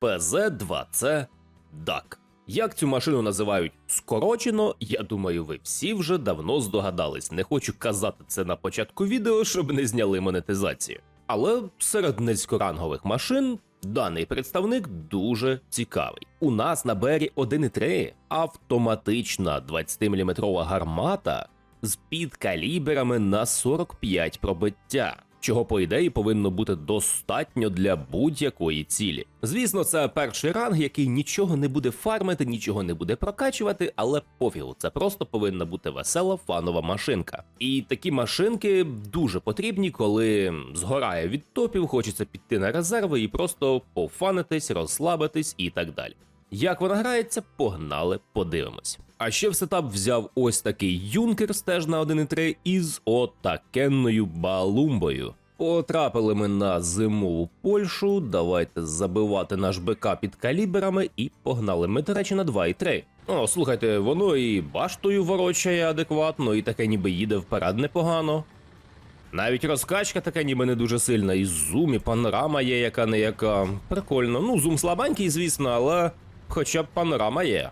PZ-2C DAC. Як цю машину називають скорочено, я думаю, ви всі вже давно здогадались. Не хочу казати це на початку відео, щоб не зняли монетизацію. Але серед низькорангових машин даний представник дуже цікавий. У нас на бері 1.3 автоматична 20-мм гармата з підкаліберами на 45 пробиття, чого по ідеї повинно бути достатньо для будь-якої цілі. Звісно, це перший ранг, який нічого не буде фармити, нічого не буде прокачувати, але пофігу, це просто повинна бути весела фанова машинка. І такі машинки дуже потрібні, коли згорає від топів, хочеться піти на резерви і просто пофанитись, розслабитись і так далі. Як вона грається, погнали, подивимось. А ще в сетап взяв ось такий юнкерс теж на 1.3 із отакенною балумбою. Потрапили ми на зимову Польщу. Давайте забивати наш БК під каліберами і погнали. Ми, до речі, на 2.3. О, слухайте, воно і баштою ворочає адекватно, і таке ніби їде вперед непогано. Навіть розкачка така ніби не дуже сильна, і зум, і панорама є, яка не яка. Прикольно. Ну, зум слабенький, звісно, але хоча б панорама є.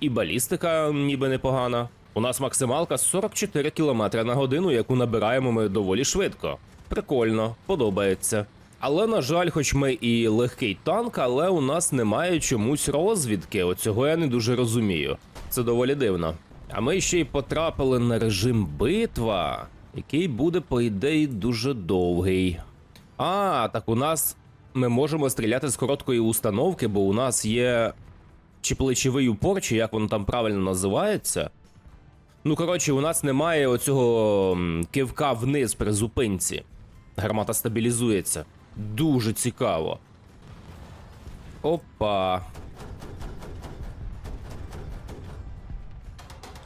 І балістика ніби непогана. У нас максималка 44 км на годину, яку набираємо ми доволі швидко. Прикольно, подобається. Але, на жаль, хоч ми і легкий танк, але у нас немає чомусь розвідки. Оцього я не дуже розумію. Це доволі дивно. А ми ще й потрапили на режим битва, який буде, по ідеї, дуже довгий. А, так у нас ми можемо стріляти з короткої установки, бо у нас є чи плечовий упор, чи як воно там правильно називається. Ну, коротше, у нас немає оцього кивка вниз при зупинці. Гармата стабілізується. Дуже цікаво. Опа.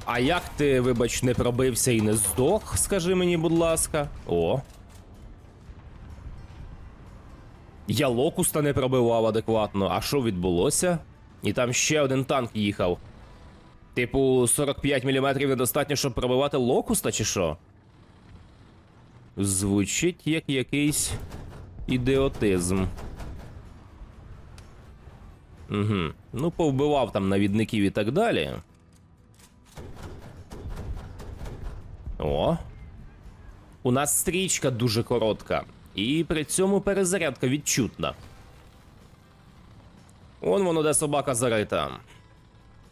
А як ти, вибач, не пробився і не здох, скажи мені, будь ласка. О. Я локуста не пробивав адекватно. А що відбулося? І там ще один танк їхав. Типу, 45 мм недостатньо, щоб пробивати локуста, чи що? Звучить як якийсь ідіотизм. Угу. Ну, повбивав там навідників і так далі. О. У нас стрічка дуже коротка. І при цьому перезарядка відчутна. Он воно де собака зарита.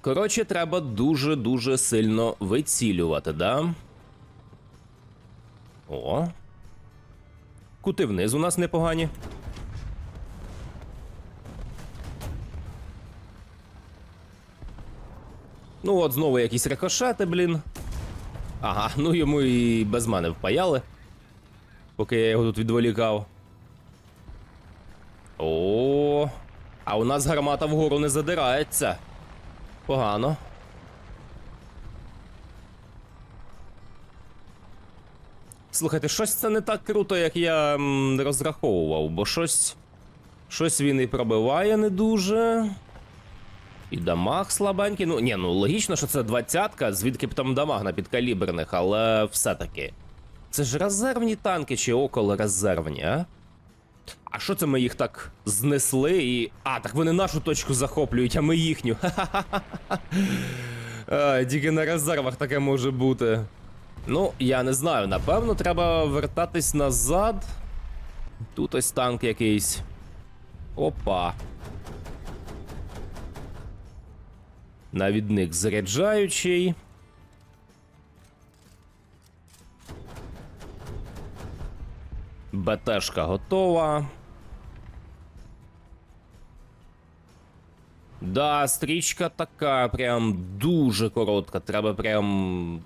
Коротше, треба дуже-дуже сильно вицілювати, да? О. Кути вниз у нас непогані. Ну, от знову якісь рикошети, блін. Ага, ну йому і без мене впаяли. Поки я його тут відволікав. О, а у нас гармата вгору не задирається. Погано. Слухайте, щось це не так круто, як я розраховував, бо щось. Щось він і пробиває не дуже. І дамаг слабенький. Ну, ні, ну логічно, що це двадцятка, звідки б там дамаг на підкаліберних, але все-таки. Це ж резервні танки чи около резервні, а? А що це ми їх так знесли і. А, так вони нашу точку захоплюють, а ми їхню. А, Тільки на резервах таке може бути. Ну, я не знаю, напевно, треба вертатись назад. Тут ось танк якийсь. Опа. Навідник заряджаючий. БТшка готова. Да, стрічка така, прям дуже коротка. Треба прям.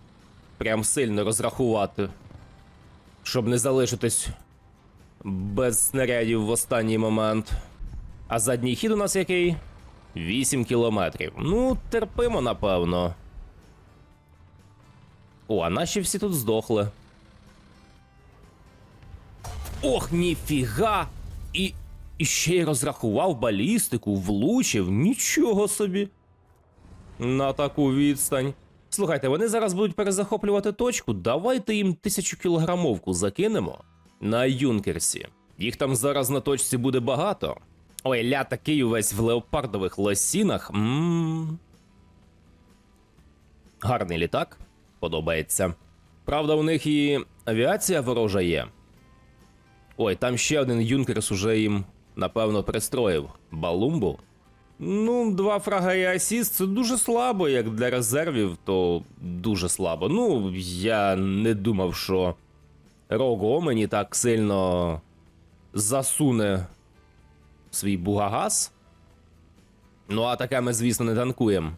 Прям сильно розрахувати. Щоб не залишитись без снарядів в останній момент. А задній хід у нас який? 8 кілометрів. Ну, терпимо, напевно. О, а наші всі тут здохли. Ох, ніфіга! І, і ще й розрахував балістику, влучив, нічого собі. На таку відстань. Слухайте, вони зараз будуть перезахоплювати точку. Давайте їм тисячу кілограмовку закинемо на юнкерсі. Їх там зараз на точці буде багато. Ой, ля такий увесь в леопардових лосінах. Ммм. Гарний літак. Подобається. Правда, у них і авіація ворожа є. Ой, там ще один Юнкерс уже їм, напевно, пристроїв. Балумбу. Ну, два фрага і асіст це дуже слабо, як для резервів, то дуже слабо. Ну, я не думав, що Рого мені так сильно засуне свій бугагаз. Ну, а таке ми, звісно, не танкуємо.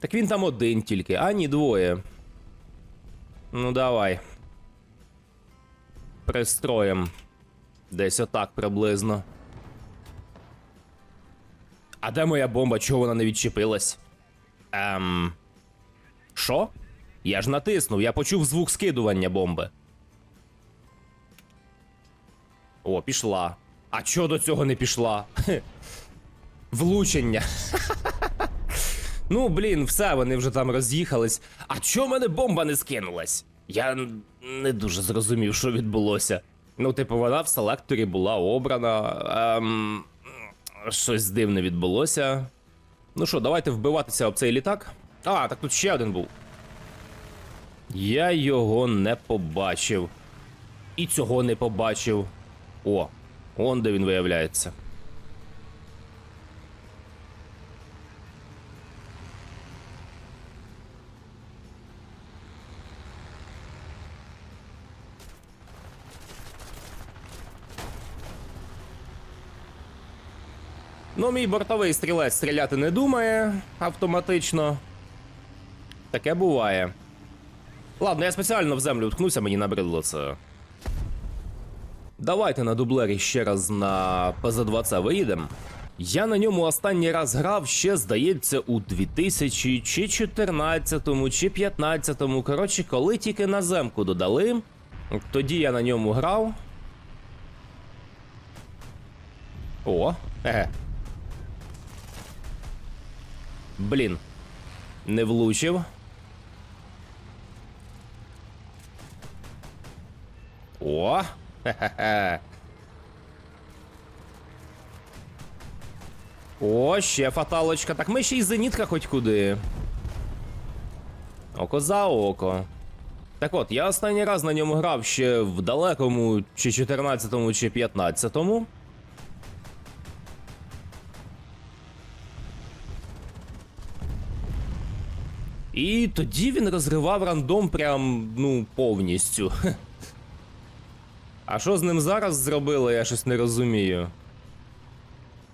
Так він там один тільки, а ні, двоє. Ну, давай. Пристроєм. Десь отак приблизно. А де моя бомба? Чого вона не відчепилась? Ем. Що? Я ж натиснув, я почув звук скидування бомби. О, пішла. А чого до цього не пішла? Влучення. ну, блін, все, вони вже там роз'їхались. А чого в мене бомба не скинулась? Я не дуже зрозумів, що відбулося. Ну, типу, вона в селекторі була обрана. Ем, щось дивне відбулося. Ну що, давайте вбиватися об цей літак. А, так тут ще один був. Я його не побачив. І цього не побачив. О, он де він виявляється. Ну, мій бортовий стрілець стріляти не думає автоматично. Таке буває. Ладно, я спеціально в землю уткнувся, мені набридло це. Давайте на дублері ще раз на ПЗ-2C виїдемо. Я на ньому останній раз грав ще, здається, у 2000 чи 14 чи 15 Коротше, коли тільки на земку додали. Тоді я на ньому грав. О, еге. Блін. Не влучив. О! Хе-хе-хе. О, ще фаталочка. Так ми ще й зенітка хоч куди. Око за око. Так от, я останній раз на ньому грав ще в далекому, чи 14-му, чи 15-му. І тоді він розривав рандом прям, ну, повністю. А що з ним зараз зробили, я щось не розумію.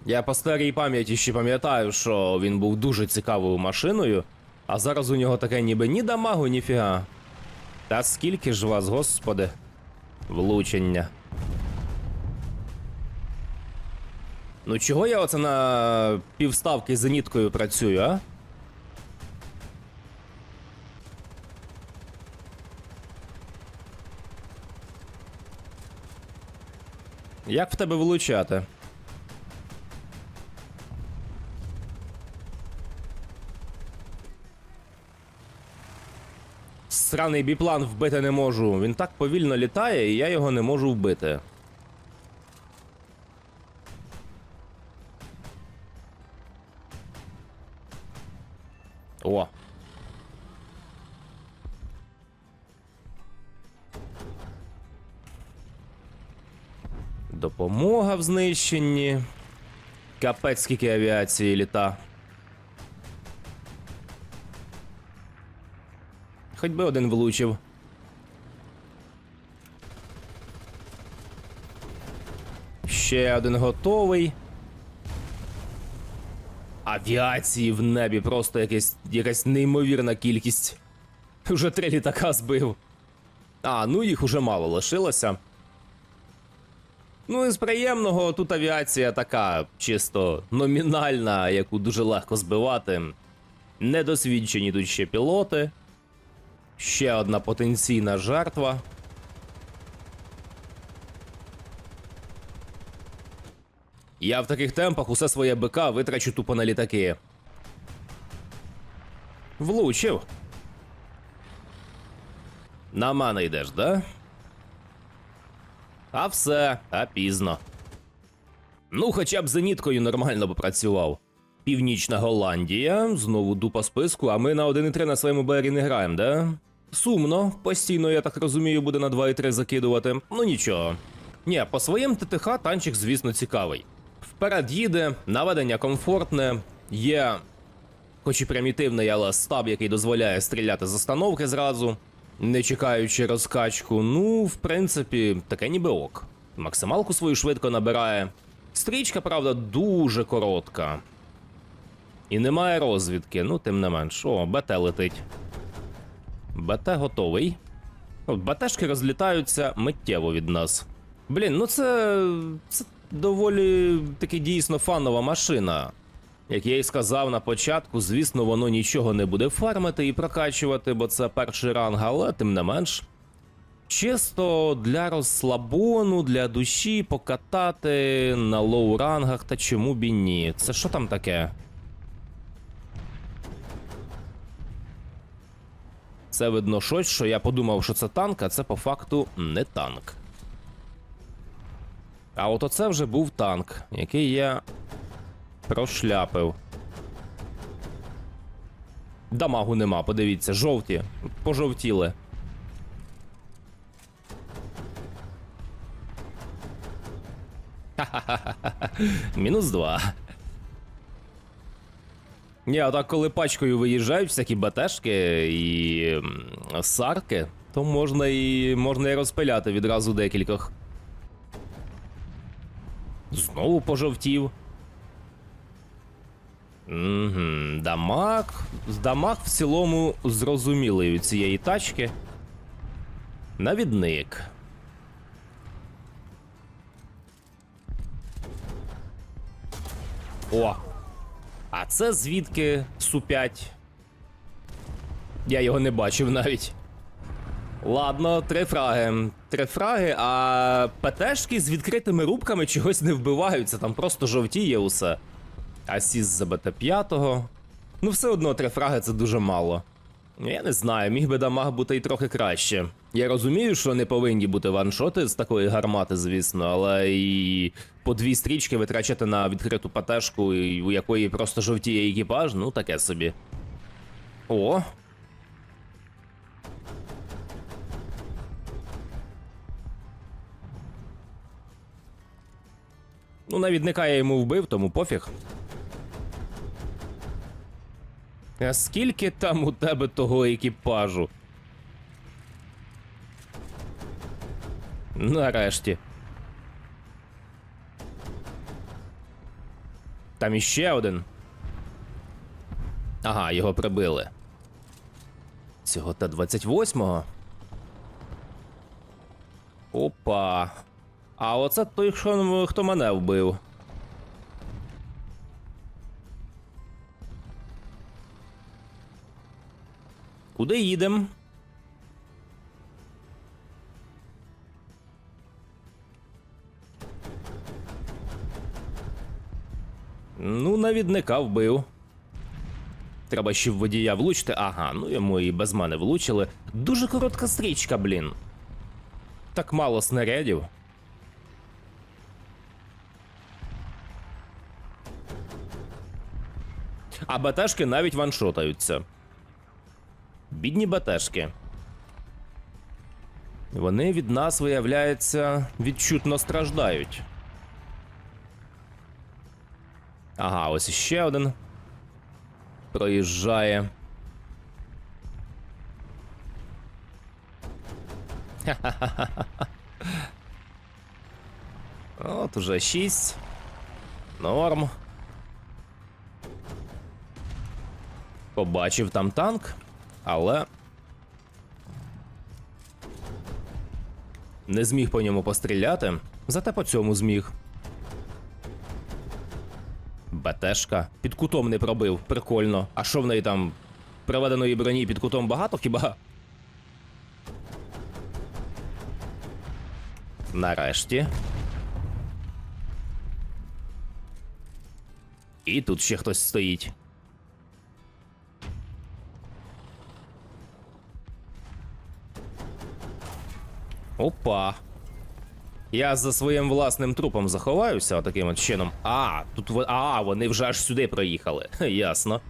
Я по старій пам'яті ще пам'ятаю, що він був дуже цікавою машиною, а зараз у нього таке ніби ні дамагу, ні фіга. Та скільки ж вас, господи, влучення. Ну чого я оце на півставки зеніткою працюю, а? Як в тебе влучати? Сраний біплан вбити не можу. Він так повільно літає, і я його не можу вбити. Знищенні. Капець скільки авіації літа. Хоч би один влучив. Ще один готовий. Авіації в небі просто якась, якась неймовірна кількість. Уже три літака збив. А, ну їх уже мало лишилося. Ну і з приємного тут авіація така, чисто номінальна, яку дуже легко збивати. Недосвідчені тут ще пілоти. Ще одна потенційна жертва. Я в таких темпах усе своє БК витрачу тупо на літаки. Влучив. На мене йдеш, да? А все, а пізно. Ну, хоча б зеніткою нормально попрацював. Північна Голландія, знову дупа списку, а ми на 1,3 на своєму БРі не граємо, да? Сумно, постійно, я так розумію, буде на 2,3 закидувати. Ну нічого. Ні, по своїм ТТХ танчик, звісно, цікавий. Вперед їде, наведення комфортне, є хоч і примітивний, але стаб, який дозволяє стріляти з остановки зразу, не чекаючи розкачку. Ну, в принципі, таке ніби ок. Максималку свою швидко набирає. Стрічка, правда, дуже коротка. І немає розвідки, ну тим не менш. О, БТ летить. БТ готовий. От БТшки розлітаються миттєво від нас. Блін, ну це. це доволі таки дійсно фанова машина. Як я й сказав на початку, звісно, воно нічого не буде фармити і прокачувати, бо це перший ранг, але тим не менш. Чисто для розслабону, для душі покатати на лоу рангах, та чому б і ні. Це що там таке? Це видно щось, що я подумав, що це танк, а це по факту не танк. А от оце вже був танк, який я прошляпив. Дамагу нема, подивіться, жовті. Пожовтіли. Мінус два. Ні, а так коли пачкою виїжджають всякі БТшки і сарки, то можна і можна і розпиляти відразу декількох. Знову пожовтів. Угу, дамаг. Дамаг в цілому зрозумілий у цієї тачки. Навідник. О! А це звідки Су-5? Я його не бачив навіть. Ладно, три фраги. Три фраги, а ПТшки з відкритими рубками чогось не вбиваються, там просто жовтіє усе. Асіс за БТ-5. Ну, все одно три фраги це дуже мало. Я не знаю, міг би дамаг бути і трохи краще. Я розумію, що не повинні бути ваншоти з такої гармати, звісно, але і по дві стрічки витрачати на відкриту патешку, у якої просто жовтіє екіпаж, ну таке собі. О. Ну, навідника я йому вбив, тому пофіг. А скільки там у тебе того екіпажу? Нарешті. Там іще один. Ага, його прибили. Цього Т-28. Опа. А оце той, хто мене вбив. Куди їдем? Ну, навідника вбив. Треба ще в водія влучити. Ага, ну йому і без мене влучили. Дуже коротка стрічка, блін. Так мало снарядів. А БТшки навіть ваншотаються. Бідні БТшки. Вони від нас, виявляється, відчутно страждають. Ага, ось іще один. Проїжджає. От уже 6. Норм. Побачив там танк, але. Не зміг по ньому постріляти, зате по цьому зміг. БТшка. Під кутом не пробив, прикольно. А що в неї там приведеної броні під кутом багато хіба? Нарешті. І тут ще хтось стоїть. Опа. Я за своїм власним трупом заховаюся отаким от чином. А, тут а, вони вже аж сюди проїхали. Ясно.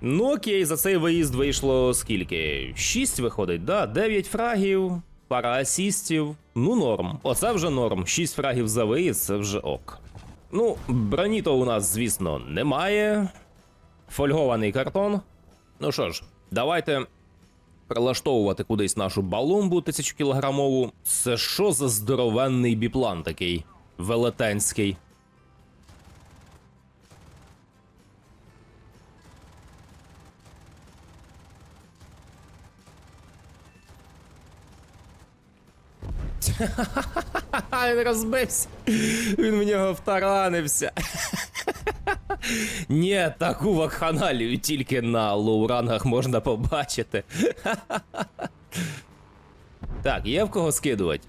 Ну окей, за цей виїзд вийшло скільки? Шість виходить, да? Дев'ять фрагів, пара асістів. Ну, норм. Оце вже норм. Шість фрагів за виїзд, це вже ок. Ну, броні то у нас, звісно, немає. Фольгований картон. Ну що ж, давайте прилаштовувати кудись нашу балумбу 1000 кілограмову. Це що за здоровенний біплан такий велетенський? Він розбився. Він в нього втаранився. Ні, таку вакханалію тільки на лоурангах можна побачити. так, є в кого скидувати?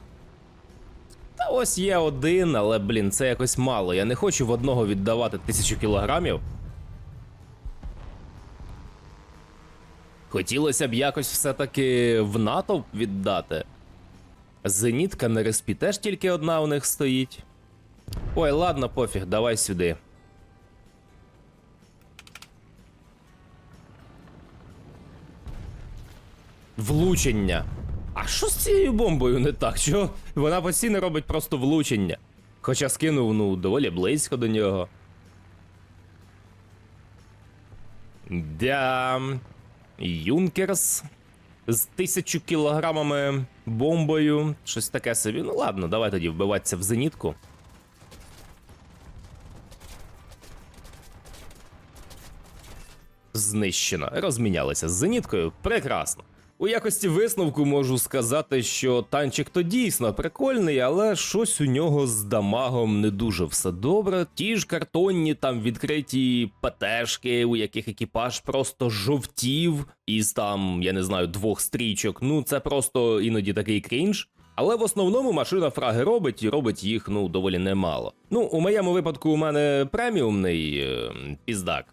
Та ось є один, але, блін, це якось мало. Я не хочу в одного віддавати тисячу кілограмів. Хотілося б якось все-таки в натовп віддати. Зенітка на респі теж тільки одна у них стоїть. Ой, ладно, пофіг, давай сюди. Влучення. А що з цією бомбою не так? Що? Вона постійно робить просто влучення. Хоча скинув, ну, доволі близько до нього. Да. Юнкерс з тисячу кілограмами бомбою. Щось таке собі. Ну ладно, давай тоді вбиватися в зенітку. Знищено. Розмінялися з зеніткою. Прекрасно. У якості висновку можу сказати, що танчик то дійсно прикольний, але щось у нього з дамагом не дуже все добре. Ті ж картонні там відкриті ПТшки, у яких екіпаж просто жовтів із там, я не знаю, двох стрічок. Ну це просто іноді такий крінж. Але в основному машина фраги робить і робить їх ну доволі немало. Ну, у моєму випадку у мене преміумний е, піздак.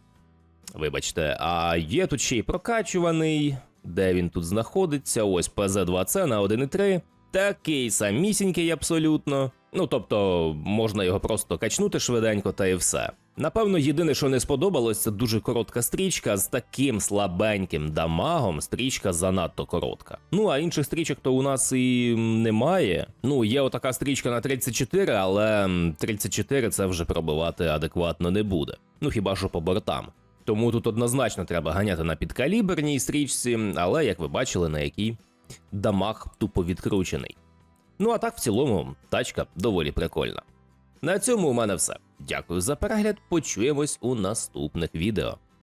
Вибачте, а є тут ще й прокачуваний. Де він тут знаходиться? Ось ПЗ-2C на 1.3. Такий самісінький абсолютно. Ну тобто, можна його просто качнути швиденько та і все. Напевно, єдине, що не сподобалось, це дуже коротка стрічка з таким слабеньким дамагом. Стрічка занадто коротка. Ну а інших стрічок то у нас і немає. Ну, є отака стрічка на 34, але 34 це вже пробивати адекватно не буде. Ну хіба що по бортам. Тому тут однозначно треба ганяти на підкаліберній стрічці, але як ви бачили, на якій дамаг тупо відкручений. Ну а так в цілому тачка доволі прикольна. На цьому у мене все. Дякую за перегляд. Почуємось у наступних відео.